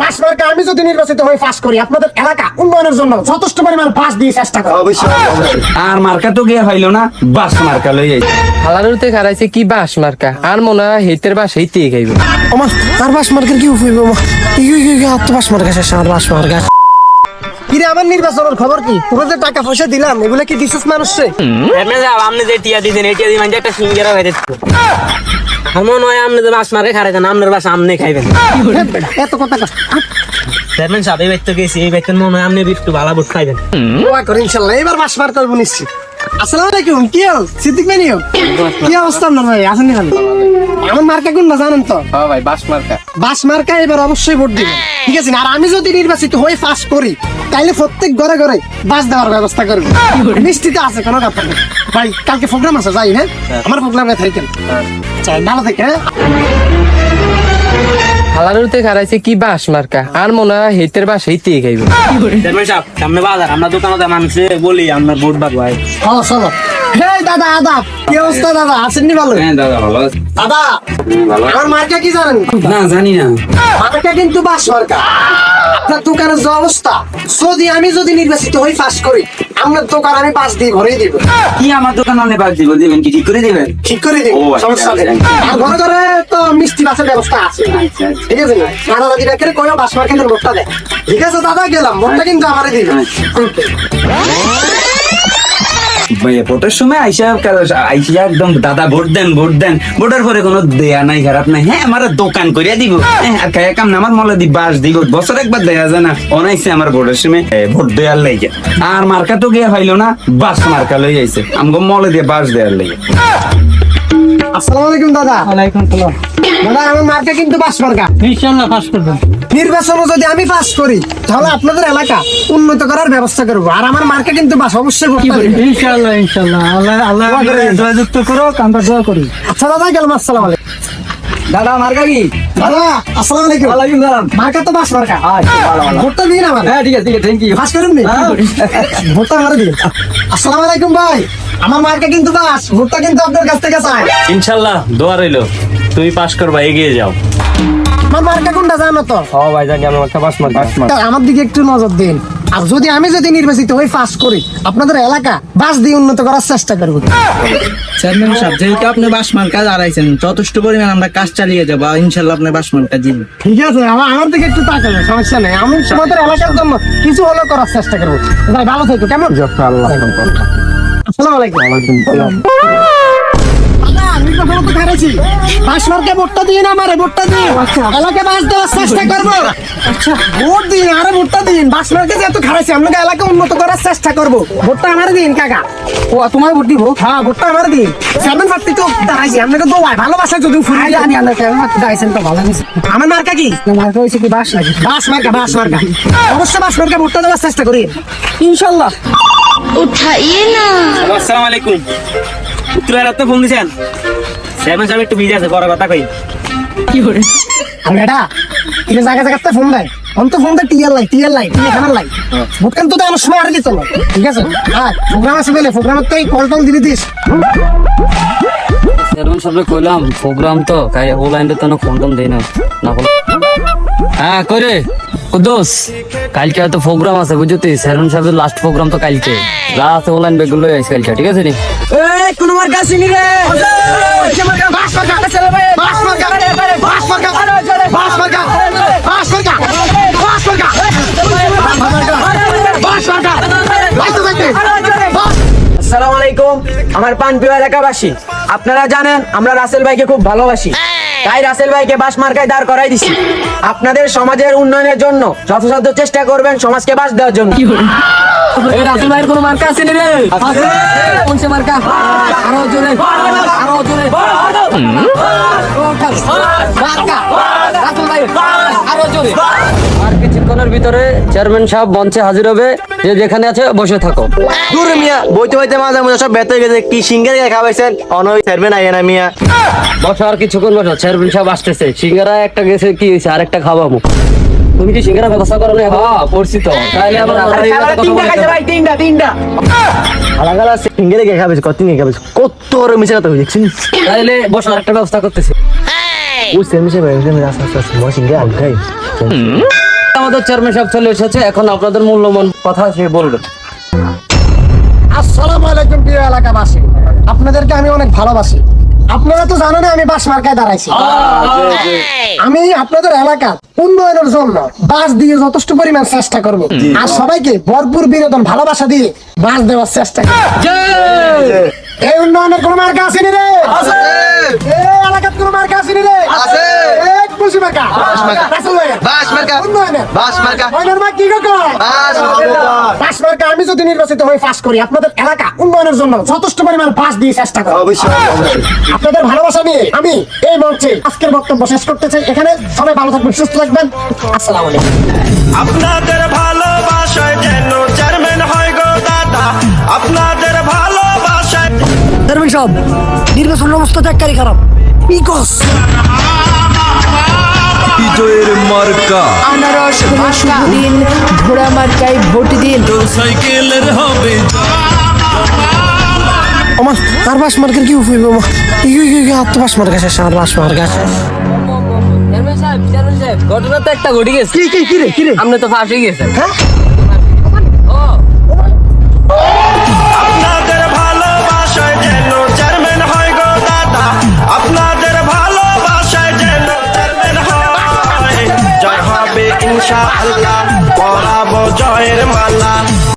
পাশ মার্কা আমি যদি নির্বাচিত হয়ে পাশ করি আপনাদের এলাকা উন্নয়নের জন্য যথেষ্ট পরিমাণ পাশ দিয়ে চেষ্টা করব অবশ্যই। আর মার্কা তো গিয়ে হইল না বাস মার্কা লই আইছে। হালারুতে খারাইছে কি বাস মার্কা? আর মনে হয় হেতের বাস হেইতে খাইবে। আমার আর পাশ মার্কার কি উপায় তো পাশ মার্কা শেষ আমার পাশ মার্কা। কিরে আমার নির্বাচনের খবর কি? তোরা যে টাকা পয়সা দিলাম এগুলো কি দিছিস মানুষে এমনি যাও আপনি যে টিয়া দিছেন এই টিয়া দিবেন যে একটা সিঙ্গেরা হয়ে যাচ্ছে আমার আপনি তো মারে আপনার বাস আপনি খাইবেন। এত কথা কষ্ট চেয়ারম্যান সাহেব এই বাইতে গেছি এই বাইতে মনে হয় আপনি একটু ভালো বুট খাইবেন। ইনশাল্লাহ এবার মাছ মারতে নিশ্চিত। আসসালামু আলাইকুম কি হল? সিদ্দিক মেনিও কি অবস্থা আপনার ভাই? আসেন নি ভালো আমার মার্কা কোনটা জানেন তো? হ্যাঁ ভাই বাস মার্কা। বাস মার্কা এবার অবশ্যই ভোট দিবেন। ঠিক আছে না? আর আমি যদি নির্বাচিত হয়ে পাস করি তাইলে প্রত্যেক ঘরে ঘরে বাস দেওয়ার ব্যবস্থা করব। মিষ্টিতে আছে কোনো কথা ভাই কালকে প্রোগ্রাম আছে যাই হ্যাঁ? আমার প্রোগ্রামে থাকেন। চাই ভালো থেকে হ্যাঁ? হালারুতে খারাইছে কি বাস মার্কা? আর মনে হয় হেতের বাস হেইতে খাইবে। চেয়ারম্যান সাহেব সামনে বাজার আমরা দোকানে মানুষে বলি আপনার ভোট বাদ ভাই। চলো চলো। হে দাদা আদাব কি অবস্থা দাদা? আসেননি ভালো? হ্যাঁ দাদা ভালো দাদা আমার মার্কা কি জানেন? না জানি না। মার্কা কিন্তু বাস মার্কা। আপনার দোকানের যে অবস্থা যদি আমি যদি নির্বাচিত হই পাস করি আপনার দোকান আমি পাঁচ দিয়ে ভরে দিব। কি আমার দোকান অনেক বাদ দিব দিবেন কি? ঠিক করে দিবেন? ঠিক করে দিব আচ্ছা, সমস্যা নেই। আচ্ছা। আর ঘরে ঘরে মিষ্টি বাসের ব্যবস্থা আছে। ঠিক আছে? না দাদা রেখে কয়ও বাস দেয় ঠিক আছে? দাদা গেলাম। কিন্তু ভাইয়া ভোটের সময় আইসা আইসা একদম দাদা ভোট দেন ভোট দেন। ভোটের পরে কোনো দেয়া নাই খারাপ নাই। হ্যাঁ আমার দোকান করিয়া দিব। হ্যাঁ, আর খাইয়া কাম আমার মলে দি বাস দিব। বছর একবার দেয়া যায় না। অনাইছে আমার ভোটের সময়। ভোট দেওয়ার লাইগে আর মার্কা তো গিয়ে হইল না বাস মার্কা লই আইছে। আমগো মলে দিয়ে বাস দেওয়ার লাইগে আসসালামু আলাইকুম দাদা। ওয়ালাইকুম সালাম দাদা আমার মার্কা কিন্তু বাস মার্কা। ইনশাআল্লাহ পাস করবেন। নির্বাচনে যদি আমি পাস করি তাহলে আপনাদের এলাকা উন্নত করার ব্যবস্থা করব। আর আমার মার্কা কিন্তু বাস অবশ্যই ভোটটা দিবেন। ইনশাআল্লাহ ইনশাআল্লাহ। আল্লাহ আল্লাহ দোয়া করে করো আমরা দোয়া করি। আচ্ছা দাদা গেলাম আসসালাম আলাইকুম। দাদা মার্কা কি? দাদা আসসালাম আলাইকুম। ওয়ালাইকুম সালাম। মার্কা তো বাস মার্কা। ভোটটা দিন আমার হ্যাঁ ঠিক আছে ঠিক আছে থ্যাংক ইউ পাস করেন নি ভোটটা আমার দিন। আসসালামু আলাইকুম ভাই। আমার মার্কা কিন্তু বাস ভোটটা কিন্তু আপনার কাছ থেকে চাই। ইনশাল্লাহ দোয়া রইল। তুমি পাস করবা এগিয়ে যাও। আমার মার্কা কোনটা জানো তো? ও ভাই জানি আমার একটা বাস মার আমার দিকে একটু নজর দিন। আর যদি আমি যদি নির্বাচিত হই পাস করি। আপনাদের এলাকা বাস দিয়ে উন্নত করার চেষ্টা করব। চেয়ারম্যান সাহেব যেহেতু আপনি বাসমান কাজ হারাইছেন যথেষ্ট পরিমাণ আমরা কাজ চালিয়ে যাব ইনশাল্লাহ আপনি বাসমানটা জিতবেন ঠিক আছে আমার আমার দিকে একটু তাকাবেন সমস্যা নেই। আমি তোমাদের এলাকার জন্য কিছু হলেও করার চেষ্টা করব। ভাই ভালো থেকো কেমন? আসসালামু আলাইকুম। দাদা, আমি আচ্ছা। চেষ্টা করব। আচ্ছা। ভোট দিন সেভেন তো ভালো আমার কি? হয়েছে কি বাস নাকি? বাস মার্কা বাস মার্কা। অবশ্যই বাস মার্কা ভোটটা দেওয়ার চেষ্টা করি। ইনশাল্লাহ। উঠাইয়ে না। আসসালামু আলাইকুম। ফোন দিয়েছেন চেয়ারম্যান সাহেব একটু বিজি আছে বড় কথা কই। আর বেটা এটা জায়গা জায়গাতে ফোন দেয়। ফোন তো ফোন দেয় টিয়ার লাই টিয়ার লাই টিয়ার খানার লাই তো আমার সময় আর দিত না ঠিক আছে? হ্যাঁ প্রোগ্রাম আছে বলে প্রোগ্রামের তো এই কল টল দিলে দিস। চেয়ারম্যান সাহেব কইলাম প্রোগ্রাম তো কাই তো না ফোন টোন দেই না না বল। হ্যাঁ করে কুদোস কালকে হয়তো প্রোগ্রাম আছে বুঝতে চেয়ারম্যান সাহেবের লাস্ট প্রোগ্রাম তো কালকে। বেগুলো আছে কালকে ঠিক আছে নি? এই কোন মার কাছে নি রে আসসালামু আলাইকুম। আমার পানপিয়া এলাকাবাসী, আপনারা জানেন আমরা রাসেল ভাইকে খুব ভালোবাসি। তাই রাসেল ভাইকে বাস মার্কায় দাঁড় করাই দিছি। আপনাদের সমাজের উন্নয়নের জন্য যথাসাধ্য চেষ্টা করবেন সমাজকে বাস দেওয়ার জন্য। এই রাসেল ভাইয়ের কোনো মার্কা আছে নি রে কোন সে মার্কা? আরও জোরে আরও জোরে। মার্কা রাসেল ভাই আরও জোরে। আর কিছুক্ষণের ভিতরে চেয়ারম্যান সাহেব মঞ্চে হাজির হবে। যে যেখানে আছে বসে থাকো। দূর মিয়া বইতে বইতে মাঝে মাঝে সব বেতে গেছে। কি সিঙ্গের খাওয়াইছেন? অনই চেয়ারম্যান আইয়া না মিয়া। বসো আর কিছুক্ষণ বসো। চেয়ারম্যান সাহেব আসতেছে। সিঙ্গারা একটা গেছে কি হয়েছে? আর একটা খাওয়াবো। তুমি কি সিঙ্গারা ব্যবস্থা করো না? হ্যাঁ করছি তো। তাহলে ভাই তিনটা তিনটা। আলাদা সিঙ্গের খাওয়াইছে কত নিয়ে খাওয়াইছে কত ওর মিশে কথা তাহলে বসো আর একটা ব্যবস্থা করতেছি। ও সেমিসে ভাই আস্তে আস্তে আস্তে সিঙ্গের আগে খাই। আমাদের চেয়ারম্যান সাহেব চলে এসেছে এখন আপনাদের মূল্যবান কথা সে বলবে। আসসালামু আলাইকুম প্রিয় এলাকাবাসী। আপনাদেরকে আমি অনেক ভালোবাসি। আপনারা তো জানেন আমি বাস মার্কায় দাঁড়াইছি। আমি আপনাদের এলাকা উন্নয়নের জন্য বাস দিয়ে যথেষ্ট পরিমাণ চেষ্টা করব। আর সবাইকে ভরপুর বিনোদন ভালোবাসা দিয়ে বাস দেওয়ার চেষ্টা করব। এই উন্নয়নের কোন মার্কা আসেনি রে। এই এলাকার কোন মার্কা আসেনি রে। এই খুশি মার্কা। রাসেল ভাই। উন্নয়নের। উন্নয়নের মার্কা কি কয়? মার্কা। আমি যদি নির্বাচিত হয়ে পাস করি। আপনাদের এলাকা উন্নয়নের জন্য যথেষ্ট পরিমাণ পাস দিয়ে চেষ্টা করব আপনাদের ভালোবাসা নিয়ে আমি এই মঞ্চে আজকের বক্তব্য শেষ করতে চাই এখানে সবাই ভালো থাকবেন সুস্থ থাকবেন। আসসালামু আলাইকুম। আপনাদের ভালোবাসায় যেন চেয়ারম্যান হয় গো দাদা। আপনাদের ভালোবাসায় চেয়ারম্যান সাহেব নির্বাচন অবস্থা ত্যাগকারী খারাপ। ইকস বিজয়ের মার্কা। আনারস শুভ দিন ঘোড়া মার্কায় ভোট দিন। সাইকেলের হবে আমার আর বাস মার্কের কি উপায় বাবা ইউ ইউ ইউ হাত বাস মার্কা শেষ আর বাস মার্কা। ঘটনা তো একটা ঘটে গেছে। কি কি কি রে কি রে? আপনি তো ফাঁসে গেছেন হ্যাঁ?